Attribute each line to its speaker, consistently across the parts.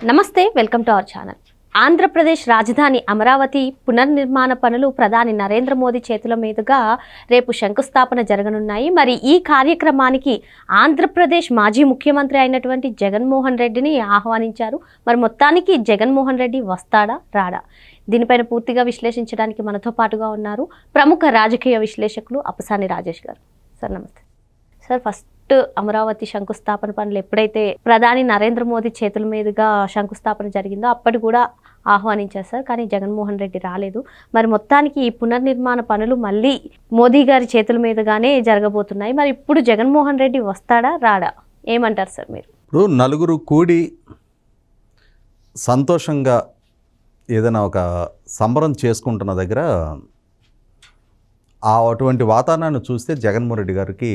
Speaker 1: నమస్తే welcome to our channel. Andhra Pradesh రాజధాని అమరావతి పునర్నిర్మాణ పనులు ప్రధాని నరేంద్ర మోదీ చేతుల మీదుగా రేపు శంకుస్థాపన జరగనున్నాయి. మరి ఈ కార్యక్రమానికి ఆంధ్రప్రదేశ్ మాజీ ముఖ్యమంత్రి అయినటువంటి జగన్మోహన్ రెడ్డిని ఆహ్వానించారు. మరి మొత్తానికి జగన్మోహన్ రెడ్డి వస్తాడా రాడా? దీనిపైన పూర్తిగా విశ్లేషించడానికి మనతో పాటుగా ఉన్నారు ప్రముఖ రాజకీయ విశ్లేషకులు అపసాని రాజేష్ గారు. సార్ నమస్తే. సార్ ఫస్ట్ అమరావతి శంకుస్థాపన పనులు ఎప్పుడైతే ప్రధాని నరేంద్ర మోదీ చేతుల మీదుగా శంకుస్థాపన జరిగిందో అప్పటి కూడా ఆహ్వానించారు సార్. కానీ జగన్మోహన్ రెడ్డి రాలేదు. మరి మొత్తానికి ఈ పునర్నిర్మాణ పనులు మళ్ళీ మోదీ గారి చేతుల మీదుగానే జరగబోతున్నాయి. మరి ఇప్పుడు జగన్మోహన్ రెడ్డి వస్తాడా రాడా? ఏమంటారు సార్ మీరు?
Speaker 2: ఇప్పుడు నలుగురు కూడి సంతోషంగా ఏదైనా ఒక సంబరం చేసుకుంటున్న దగ్గర ఆ అటువంటి వాతావరణాన్ని చూస్తే జగన్మోహన్ రెడ్డి గారికి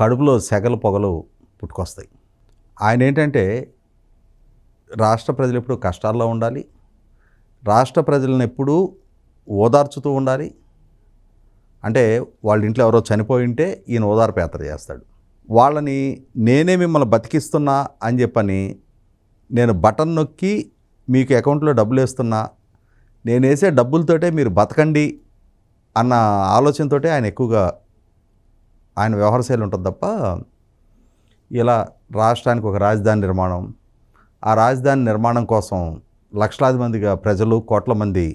Speaker 2: కడుపులో సెగలు పొగలు పుట్టుకొస్తాయి. ఆయన ఏంటంటే రాష్ట్ర ప్రజలు ఎప్పుడు కష్టాల్లో ఉండాలి. రాష్ట్ర ప్రజలను ఎప్పుడూ ఓదార్చుతూ ఉండాలి. అంటే వాళ్ళ ఇంట్లో ఎవరో చనిపోయి ఉంటే ఈయన ఓదార్పు చేస్తాడు. వాళ్ళని నేనే మిమ్మల్ని బతికిస్తున్నా అని చెప్పని నేను బటన్ నొక్కి మీకు అకౌంట్లో డబ్బులు వేస్తున్నా నేను వేసే డబ్బులతోటే మీరు బతకండి అన్న ఆలోచనతోటే ఆయన ఎక్కువగా ఆయన వ్యవహారశైలి ఉంటుంది తప్ప ఇలా రాష్ట్రానికి ఒక రాజధాని నిర్మాణం ఆ రాజధాని నిర్మాణం కోసం లక్షలాది మందిగా ప్రజలు కోట్ల మంది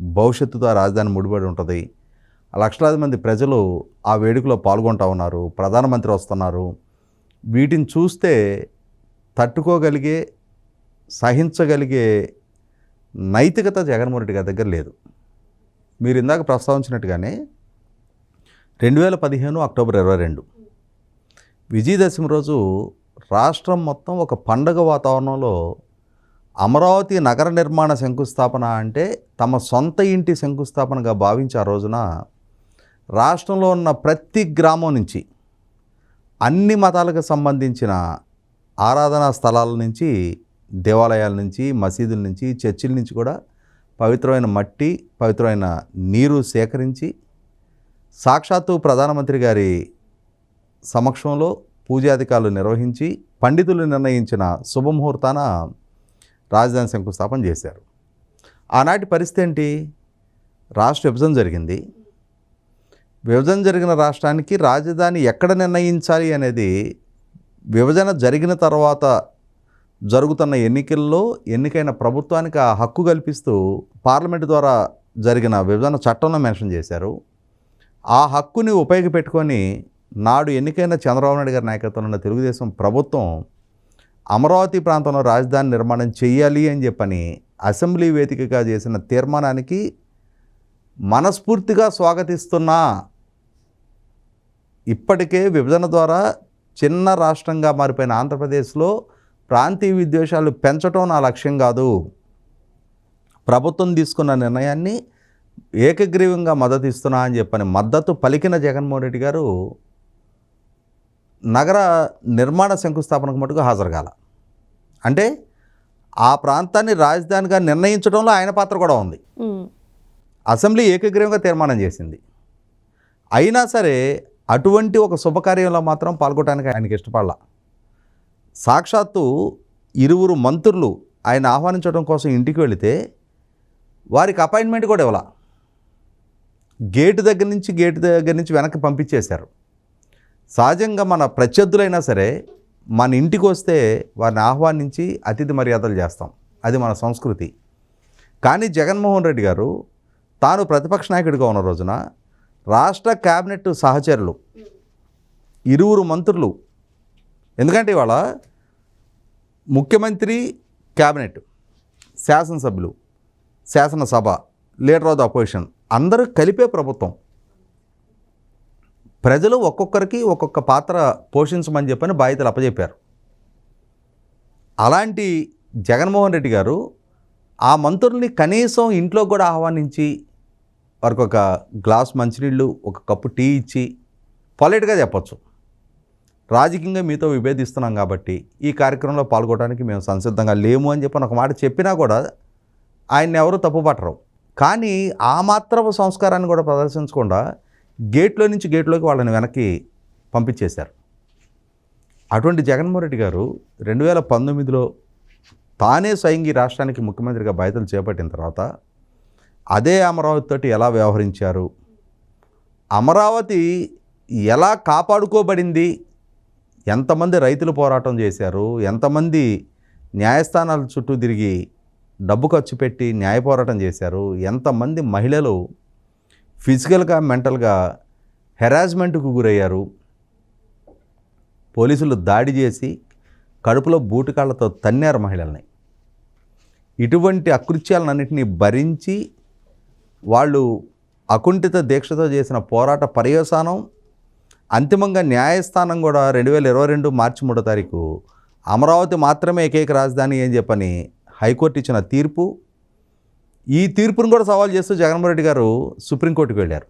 Speaker 2: భవిష్యత్తుతో ఆ రాజధాని ముడిపడి ఉంటుంది. ఆ లక్షలాది మంది ప్రజలు ఆ వేడుకలో పాల్గొంటూ ఉన్నారు ప్రధానమంత్రి వస్తున్నారు. వీటిని చూస్తే తట్టుకోగలిగే సహించగలిగే నైతికత జగన్మోహన్ రెడ్డి గారి దగ్గర లేదు. మీరు ఇందాక ప్రస్తావించినట్టుగానే రెండు వేల పదిహేను అక్టోబర్ ఇరవై రెండు. విజయదశమి రోజు రాష్ట్రం మొత్తం ఒక పండగ వాతావరణంలో అమరావతి నగర నిర్మాణ శంకుస్థాపన అంటే తమ సొంత ఇంటి శంకుస్థాపనగా భావించి ఆ రోజున రాష్ట్రంలో ఉన్న ప్రతి గ్రామం నుంచి అన్ని మతాలకు సంబంధించిన ఆరాధనా స్థలాల నుంచి దేవాలయాల నుంచి మసీదుల నుంచి చర్చిల నుంచి కూడా పవిత్రమైన మట్టి పవిత్రమైన నీరు సేకరించి సాక్షాత్తు ప్రధానమంత్రి గారి సమక్షంలో పూజాధికారులు నిర్వహించి పండితులు నిర్ణయించిన శుభముహూర్తాన రాజధాని శంకుస్థాపన చేశారు. ఆనాటి పరిస్థితి ఏంటి? రాష్ట్ర విభజన జరిగింది. విభజన జరిగిన రాష్ట్రానికి రాజధాని ఎక్కడ నిర్ణయించాలి అనేది విభజన జరిగిన తర్వాత జరుగుతున్న ఎన్నికల్లో ఎన్నికైన ప్రభుత్వానికి ఆ హక్కు కల్పిస్తూ పార్లమెంటు ద్వారా జరిగిన విభజన చట్టంలో మెన్షన్ చేశారు. ఆ హక్కుని ఉపయోగపెట్టుకొని నాడు ఎన్నికైన చంద్రబాబు నాయుడు గారి నాయకత్వంలో ఉన్న తెలుగుదేశం ప్రభుత్వం అమరావతి ప్రాంతంలో రాజధాని నిర్మాణం చేయాలి అని చెప్పని అసెంబ్లీ వేదికగా చేసిన తీర్మానానికి మనస్ఫూర్తిగా స్వాగతిస్తున్నా. ఇప్పటికే విభజన ద్వారా చిన్న రాష్ట్రంగా మారిపోయిన ఆంధ్రప్రదేశ్లో ప్రాంతీయ విద్వేషాలు పెంచడం నా లక్ష్యం కాదు. ప్రభుత్వం తీసుకున్న నిర్ణయాన్ని ఏకగ్రీవంగా మద్దతు ఇస్తున్నా అని చెప్పని మద్దతు పలికిన జగన్మోహన్ రెడ్డి గారు నగర నిర్మాణ శంకుస్థాపనకు మటుకు హాజరు కాల అంటే ఆ ప్రాంతాన్ని రాజధానిగా నిర్ణయించడంలో ఆయన పాత్ర కూడా ఉంది. అసెంబ్లీ ఏకగ్రీవంగా తీర్మానం చేసింది. అయినా సరే అటువంటి ఒక శుభకార్యంలో మాత్రం పాల్గొనడానికి ఆయనకి ఇష్టపడాల. సాక్షాత్తు ఇరువురు మంత్రులు ఆయన ఆహ్వానించడం కోసం ఇంటికి వెళితే వారికి అపాయింట్మెంట్ కూడా ఇవ్వాల. గేటు దగ్గర నుంచి గేటు దగ్గర నుంచి వెనక్కి పంపించేశారు. సహజంగా మన ప్రత్యర్థులైనా సరే మన ఇంటికి వస్తే వారిని ఆహ్వానించి అతిథి మర్యాదలు చేస్తాం. అది మన సంస్కృతి. కానీ జగన్మోహన్ రెడ్డి గారు తాను ప్రతిపక్ష నాయకుడిగా ఉన్న రోజున రాష్ట్ర క్యాబినెట్ సహచరులు ఇరువురు మంత్రులు ఎందుకంటే ఇవాళ ముఖ్యమంత్రి క్యాబినెట్ శాసనసభ్యులు శాసనసభ లీడర్ ఆఫ్ ద అపోజిషన్ అందరూ కలిపే ప్రభుత్వం. ప్రజలు ఒక్కొక్కరికి ఒక్కొక్క పాత్ర పోషించమని చెప్పని బాధ్యతలు అప్పచెప్పారు అలాంటి జగన్మోహన్ రెడ్డి గారు ఆ మంత్రుల్ని కనీసం ఇంట్లో కూడా ఆహ్వానించి వారికి ఒక గ్లాస్ మంచినీళ్ళు ఒక కప్పు టీ ఇచ్చి పొలైట్గా చెప్పచ్చు. రాజకీయంగా మీతో విభేదిస్తున్నాం కాబట్టి ఈ కార్యక్రమంలో పాల్గొనడానికి మేము సంసిద్ధంగా లేము అని చెప్పని ఒక మాట చెప్పినా కూడా ఆయన్ని ఎవరు తప్పుపట్టరు. కానీ ఆ మాత్రపు సంస్కారాన్ని కూడా ప్రదర్శించకుండా గేట్లో నుంచి గేట్లోకి వాళ్ళని వెనక్కి పంపించేశారు. అటువంటి జగన్మోహన్ రెడ్డి గారు రెండు వేల పంతొమ్మిదిలో తానే స్వయంగా ఈ రాష్ట్రానికి ముఖ్యమంత్రిగా బాధ్యతలు చేపట్టిన తర్వాత అదే అమరావతితోటి ఎలా వ్యవహరించారు? అమరావతి ఎలా కాపాడుకోబడింది? ఎంతమంది రైతులు పోరాటం చేశారు? ఎంతమంది న్యాయస్థానాల చుట్టూ తిరిగి డబ్బు ఖర్చు పెట్టి న్యాయ పోరాటం చేశారు. ఎంతమంది మహిళలు ఫిజికల్గా మెంటల్గా హెరాస్మెంట్కు గురయ్యారు. పోలీసులు దాడి చేసి కడుపులో బూటికాళ్ళతో తన్నారు మహిళల్ని. ఇటువంటి అకృత్యాలన్నింటినీ భరించి వాళ్ళు అకుంఠిత దీక్షతో చేసిన పోరాట పర్యవసానం అంతిమంగా న్యాయస్థానం కూడా రెండు వేల ఇరవై రెండు మార్చి మూడో తారీఖు అమరావతి మాత్రమే ఏకైక రాజధాని అని చెప్పని హైకోర్టు ఇచ్చిన తీర్పు ఈ తీర్పును కూడా సవాల్ చేస్తూ జగన్మోహన్ రెడ్డి గారు సుప్రీంకోర్టుకు వెళ్ళారు.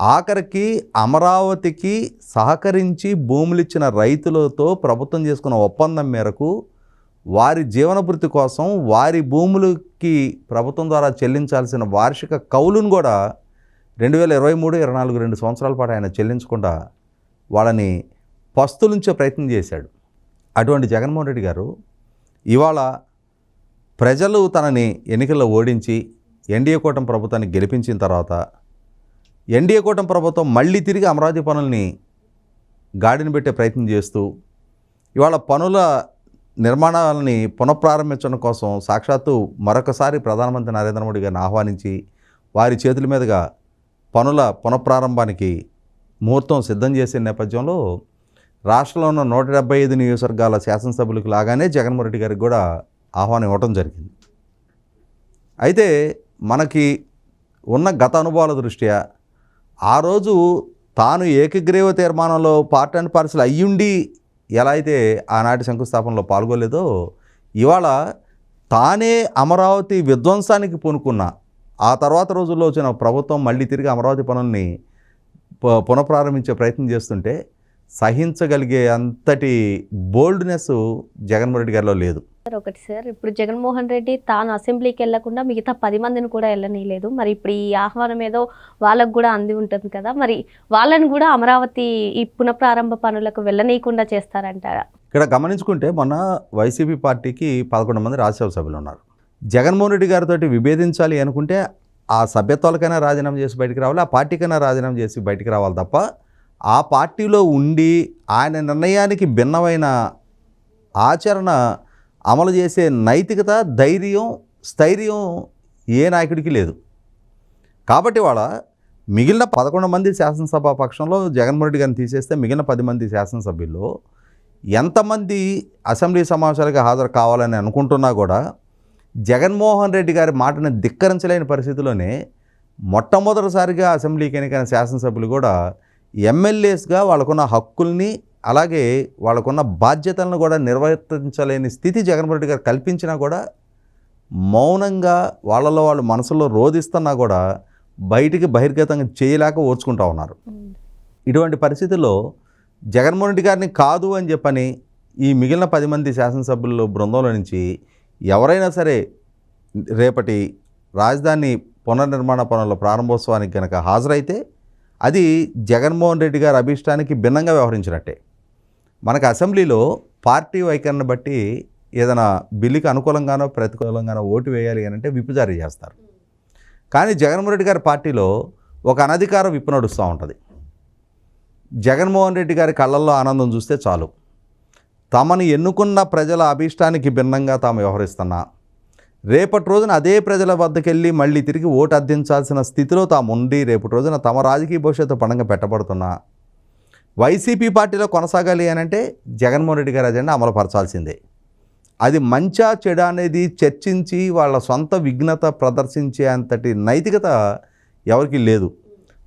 Speaker 2: ఆఖరికి అమరావతికి సహకరించి భూములు ఇచ్చిన రైతులతో ప్రభుత్వం చేసుకున్న ఒప్పందం మేరకు వారి జీవనభృతి కోసం వారి భూములకి ప్రభుత్వం ద్వారా చెల్లించాల్సిన వార్షిక కౌలును కూడా రెండు వేల ఇరవై మూడు ఇరవై నాలుగు రెండు సంవత్సరాల పాటు ఆయన చెల్లించకుండా వాళ్ళని పస్తులుంచే ప్రయత్నం చేశాడు. అటువంటి జగన్మోహన్ రెడ్డి గారు ఇవాళ ప్రజలు తనని ఎన్నికల్లో ఓడించి ఎన్డీఏ కూటమి ప్రభుత్వాన్ని గెలిపించిన తర్వాత ఎన్డీఏ కూటమి ప్రభుత్వం మళ్ళీ తిరిగి అమరావతి పనుల్ని గాడిని పెట్టే ప్రయత్నం చేస్తూ ఇవాళ పనుల నిర్మాణాలని పునఃప్రారంభించడం కోసం సాక్షాత్తు మరొకసారి ప్రధానమంత్రి నరేంద్ర మోడీ గారిని ఆహ్వానించి వారి చేతుల మీదుగా పనుల పునఃప్రారంభానికి ముహూర్తం సిద్ధం చేసే నేపథ్యంలో రాష్ట్రంలో ఉన్న నూట డెబ్బై ఐదు నియోజకవర్గాల శాసనసభ్యులకు లాగానే జగన్మోహన్ రెడ్డి గారికి కూడా ఆహ్వానం ఇవ్వటం జరిగింది. అయితే మనకి ఉన్న గత అనుభవాల దృష్ట్యా ఆ రోజు తాను ఏకగ్రీవ తీర్మానంలో పార్ట్ అండ్ పార్సల్ అయ్యుండి ఎలా అయితే ఆనాటి శంకుస్థాపనలో పాల్గొలేదో ఇవాళ తానే అమరావతి విధ్వంసానికి పూనుకున్న ఆ తర్వాత రోజుల్లో వచ్చిన ప్రభుత్వం మళ్ళీ తిరిగి అమరావతి పనుల్ని పునఃప్రారంభించే ప్రయత్నం చేస్తుంటే సహించగలిగే అంతటి బోల్డ్నెస్ జగన్మోహన్ రెడ్డి గారిలో లేదు.
Speaker 1: సార్ ఒకటి సార్. ఇప్పుడు జగన్మోహన్ రెడ్డి తాను అసెంబ్లీకి వెళ్ళకుండా మిగతా పది మందిని కూడా వెళ్ళనీయలేదు. మరి ఇప్పుడు ఈ ఆహ్వానం ఏదో వాళ్ళకు కూడా అంది ఉంటుంది కదా మరి వాళ్ళని కూడా అమరావతి ఈ పునఃప్రారంభ పనులకు వెళ్ళనీయకుండా చేస్తారంటారా?
Speaker 2: ఇక్కడ గమనించుకుంటే మొన్న వైసీపీ పార్టీకి పదకొండు మంది రాజ్యసభ సభ్యులు ఉన్నారు. జగన్మోహన్ రెడ్డి గారితో విభేదించాలి అనుకుంటే ఆ సభ్యత్వాలకైనా రాజీనామా చేసి బయటికి రావాలి ఆ పార్టీకైనా రాజీనామా చేసి బయటికి రావాలి తప్ప ఆ పార్టీలో ఉండి ఆయన నిర్ణయానికి భిన్నమైన ఆచరణ అమలు చేసే నైతికత ధైర్యం స్థైర్యం ఏ నాయకుడికి లేదు. కాబట్టి వాళ్ళ మిగిలిన పదకొండు మంది శాసనసభ పక్షంలో జగన్మోహన్ రెడ్డి గారిని తీసేస్తే మిగిలిన పది మంది శాసనసభ్యుల్లో ఎంతమంది అసెంబ్లీ సమావేశాలకు హాజరు కావాలని అనుకుంటున్నా కూడా జగన్మోహన్ రెడ్డి గారి మాటను ధిక్కరించలేని పరిస్థితిలోనే మొట్టమొదటిసారిగా అసెంబ్లీకి ఎన్నికైన శాసనసభ్యులు కూడా ఎమ్మెల్యేస్గా వాళ్ళకున్న హక్కుల్ని అలాగే వాళ్ళకున్న బాధ్యతలను కూడా నిర్వర్తించలేని స్థితి జగన్మోహన్ రెడ్డి గారు కల్పించినా కూడా మౌనంగా వాళ్ళలో వాళ్ళు మనసులో రోధిస్తున్నా కూడా బయటికి బహిర్గతంగా చేయలేక ఓర్చుకుంటా ఉన్నారు. ఇటువంటి పరిస్థితుల్లో జగన్మోహన్ రెడ్డి గారిని కాదు అని చెప్పని ఈ మిగిలిన పది మంది శాసనసభ్యుల బృందంలో నుంచి ఎవరైనా సరే రేపటి రాజధాని పునర్నిర్మాణ పనుల ప్రారంభోత్సవానికి కనుక హాజరైతే అది జగన్మోహన్ రెడ్డి గారి అభిష్టానికి భిన్నంగా వ్యవహరించినట్టే. మనకు అసెంబ్లీలో పార్టీ వైఖరిని బట్టి ఏదైనా బిల్లుకి అనుకూలంగానో ప్రతికూలంగానో ఓటు వేయాలి అని అంటే విప్పు జారీ చేస్తారు. కానీ జగన్మోహన్ రెడ్డి గారి పార్టీలో ఒక అనధికార విప్పు నడుస్తూ ఉంటుంది. జగన్మోహన్ రెడ్డి గారి కళ్ళల్లో ఆనందం చూస్తే చాలు. తమను ఎన్నుకున్న ప్రజల అభీష్టానికి భిన్నంగా తాము వ్యవహరిస్తున్నా రేపటి రోజున అదే ప్రజల వద్దకు వెళ్ళి మళ్ళీ తిరిగి ఓటు అర్థించాల్సిన స్థితిలో తాము ఉండి రేపటి రోజున తమ రాజకీయ భవిష్యత్తు పడంగా పెట్టబడుతున్నా వైసీపీ పార్టీలో కొనసాగాలి అని అంటే జగన్మోహన్ రెడ్డి గారి అజెండా అమలుపరచాల్సిందే. అది మంచా చెడ అనేది చర్చించి వాళ్ళ సొంత విఘ్నత ప్రదర్శించే అంతటి నైతికత ఎవరికి లేదు.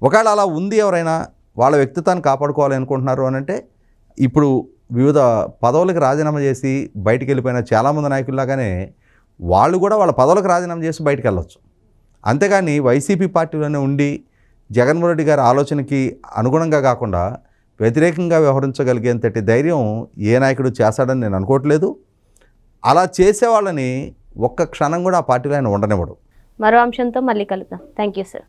Speaker 2: ఒకవేళ అలా ఉంది ఎవరైనా వాళ్ళ వ్యక్తిత్వాన్ని కాపాడుకోవాలి అనుకుంటున్నారు అని అంటే ఇప్పుడు వివిధ పదవులకు రాజీనామా చేసి బయటికి వెళ్ళిపోయిన చాలామంది నాయకుల్లాగానే వాళ్ళు కూడా వాళ్ళ పదవులకు రాజీనామా చేసి బయటికి వెళ్ళొచ్చు అంతేగాని వైసీపీ పార్టీలోనే ఉండి జగన్మోహన్ రెడ్డి గారి ఆలోచనకి అనుగుణంగా కాకుండా వ్యతిరేకంగా వ్యవహరించగలిగేంతటి ధైర్యం ఏ నాయకుడు చేస్తాడని నేను అనుకోవట్లేదు. అలా చేసేవాళ్ళని ఒక్క క్షణం కూడా ఆ పార్టీలో ఆయన ఉండనివ్వడు.
Speaker 1: మరో అంశంతో మళ్ళీ కలుద్దాం. Thank you sir.